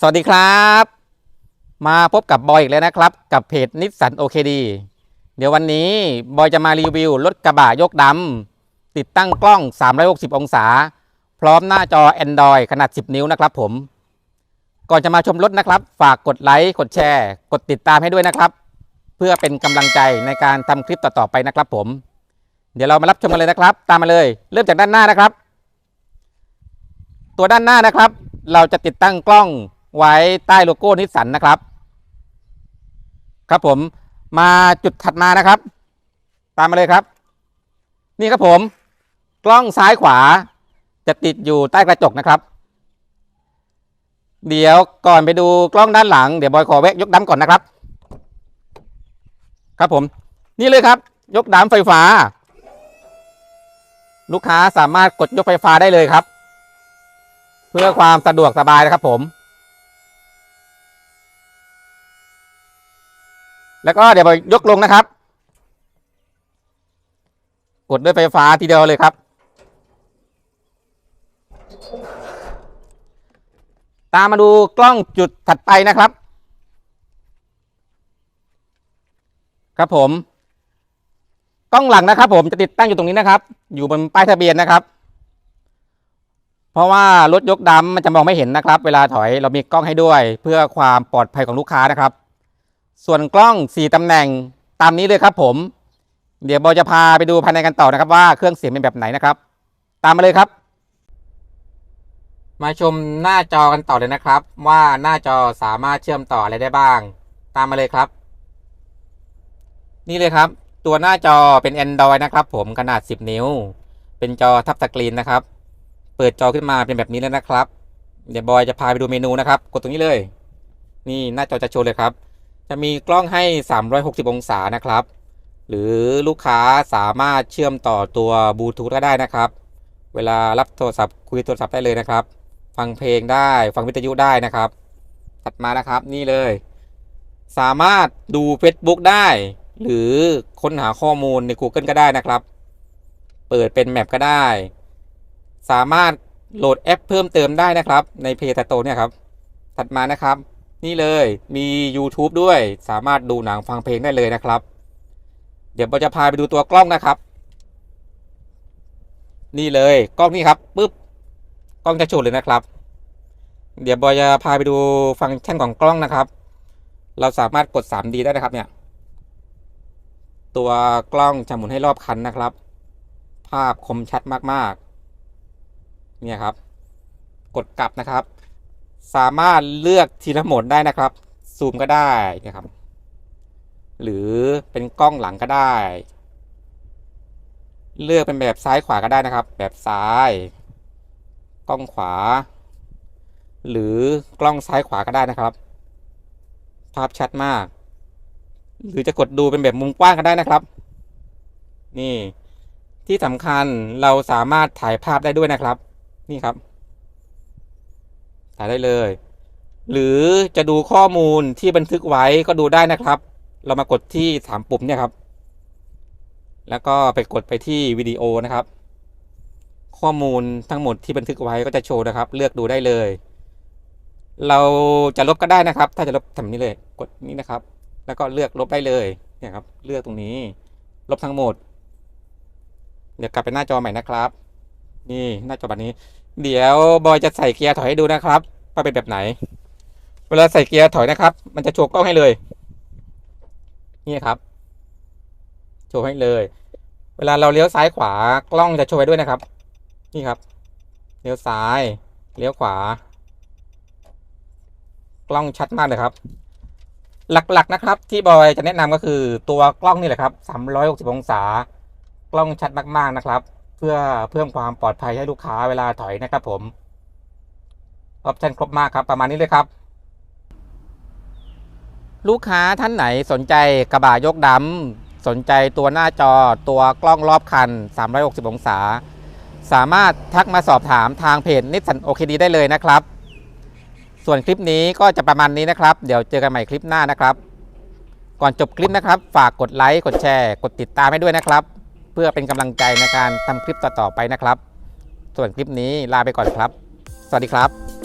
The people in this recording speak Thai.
สวัสดีครับ มาพบกับบอยอีกแล้วนะครับ กับเพจนิสสันโอเคดีเดี๋ยววันนี้บอยจะมารีวิวรถกระบะยกดำติดตั้งกล้อง 360 องศา พร้อมหน้าจอ Android ขนาด 10 นิ้วนะครับผม ก่อนจะมาชมรถนะครับ ฝากกดไลค์กดแชร์ กดติดตามให้ด้วยนะครับ เพื่อเป็นกำลังใจในการทำคลิปต่อๆไปนะครับผม เดี๋ยวเรามารับชมกันเลยนะครับ ตามมาเลย เริ่มจากด้านหน้านะครับ ตัวด้านหน้านะครับ เราจะติดตั้งกล้อง ไว้ใต้โลโก้นิสสันนะครับ ครับผมมาจุดถัดมานะครับ ตามมาเลยครับ นี่ครับผม กล้องซ้ายขวาจะติดอยู่ใต้กระจกนะครับ เดี๋ยวก่อนไปดูกล้องด้านหลังเดี๋ยวบอยขอแวะยกดำก่อนนะครับ ครับผม นี่เลยครับ ยกดำไฟฟ้า ลูกค้าสามารถกดยกไฟฟ้าได้เลยครับ เพื่อความสะดวกสบายนะครับผม แล้วก็เดี๋ยวไปยกลงนะครับ กดด้วยไฟฟ้าทีเดียวเลยครับ ตามมาดูกล้องจุดถัดไปนะครับ ครับผม กล้องหลังนะครับ ผมจะติดตั้งอยู่ตรงนี้นะครับ อยู่บนป้ายทะเบียนนะครับ เพราะว่ารถยกดำมันจะมองไม่เห็นนะครับ เวลาถอยเรามีกล้องให้ด้วย เพื่อความปลอดภัยของลูกค้านะครับ ส่วนกล้อง 4ตำแหน่งตามนี้เลยครับผม เดี๋ยวบอยจะพาไปดูภายในกันต่อนะครับว่าเครื่องเสียงเป็นแบบไหนนะครับ ตามมาเลยครับ มาชมหน้าจอกันต่อเลยนะครับ ว่าหน้าจอสามารถเชื่อมต่ออะไรได้บ้าง ตามมาเลยครับ นี่เลยครับ ตัวหน้าจอเป็น Android นะครับ ผมขนาด 10 นิ้ว เป็นจอทับสกรีนนะครับ เปิดจอขึ้นมาเป็นแบบนี้แล้วนะครับ เดี๋ยวบอยจะพาไปดูเมนูนะครับ กดตรงนี้เลย นี่หน้าจอจะโชว์เลยครับ จะมีกล้องให้ 360 องศานะครับ หรือลูกค้าสามารถเชื่อมต่อตัวบลูทูธก็ได้นะครับ เวลารับโทรศัพท์คุยโทรศัพท์ได้เลยนะครับ ฟังเพลงได้ฟังวิทยุได้นะครับ ถัดมานะครับนี่เลย สามารถดู Facebook ได้ หรือค้นหาข้อมูลใน Google ก็ได้นะครับ เปิดเป็นแมปก็ได้ สามารถโหลดแอปเพิ่มเติมได้นะครับ ใน Play Store เนี่ยครับ ถัดมานะครับ นี่เลยมี YouTube ด้วยสามารถดูหนังฟังเพลงได้เลยนะครับ เดี๋ยวเราจะพาไปดูตัวกล้องนะครับ นี่เลยกล้องนี่ครับปึ๊บกล้องจะโชว์เลยนะครับ เดี๋ยวบอยจะพาไปดูฟังก์ชันของกล้องนะครับ เราสามารถกด 3D ได้นะครับเนี่ย ตัวกล้องจะหมุนให้รอบคันนะครับ ภาพคมชัดมากๆ เนี่ยครับ กดกลับนะครับ สามารถเลือกทีละโหมดได้นะครับ ซูมก็ได้นะครับ หรือเป็นกล้องหลังก็ได้ เลือกเป็นแบบซ้ายขวาก็ได้นะครับ แบบซ้าย กล้องขวา หรือกล้องซ้ายขวาก็ได้นะครับ ภาพชัดมาก หรือจะกดดูเป็นแบบมุมกว้างก็ได้นะครับ นี่ที่สำคัญเราสามารถถ่ายภาพได้ด้วยนะครับ นี่ครับ ถ่ายได้เลย หรือจะดูข้อมูลที่บันทึกไว้ก็ดูได้นะครับ เรามากดที่สามปุ่มเนี่ยครับ แล้วก็ไปกดไปที่วิดีโอนะครับ ข้อมูลทั้งหมดที่บันทึกไว้ก็จะโชว์นะครับ เลือกดูได้เลย เราจะลบก็ได้นะครับ ถ้าจะลบทำนี้เลย กดนี้นะครับ แล้วก็เลือกลบได้เลยเนี่ยครับ เลือกตรงนี้ ลบทั้งหมด เดี๋ยวกลับไปหน้าจอใหม่นะครับ นี่หน้าจอแบบนี้ เดี๋ยวบอยจะใส่เกียร์ถอยให้ดูนะครับว่าเป็นแบบไหน เวลาใส่เกียร์ถอยนะครับ มันจะโชว์กล้องให้เลย นี่ครับ โชว์ให้เลย เวลาเราเลี้ยวซ้ายขวากล้องจะโชว์ไว้ด้วยนะครับ นี่ครับ เลี้ยวซ้ายเลี้ยวขวา กล้องชัดมากเลยครับ หลักๆนะครับ ที่บอยจะแนะนำก็คือตัวกล้องนี่แหละครับ360องศา กล้องชัดมากๆนะครับ เพื่อเพิ่มความปลอดภัยให้ลูกค้าเวลาถอยนะครับผมออปชั่นครบมากครับ ประมาณนี้เลยครับ ลูกค้าท่านไหนสนใจกระบะยกดำสนใจตัวหน้าจอตัวกล้องรอบคัน 360 องศา สามารถทักมาสอบถามทางเพจนิสสันโอเคดีได้เลยนะครับ ส่วนคลิปนี้ก็จะประมาณนี้นะครับ เดี๋ยวเจอกันใหม่คลิปหน้านะครับ ก่อนจบคลิปนะครับ ฝากกดไลค์กดแชร์ กดติดตามให้ด้วยนะครับ เพื่อเป็นกำลังใจในการทำคลิปต่อๆไปนะครับ ส่วนคลิปนี้ลาไปก่อนครับ สวัสดีครับ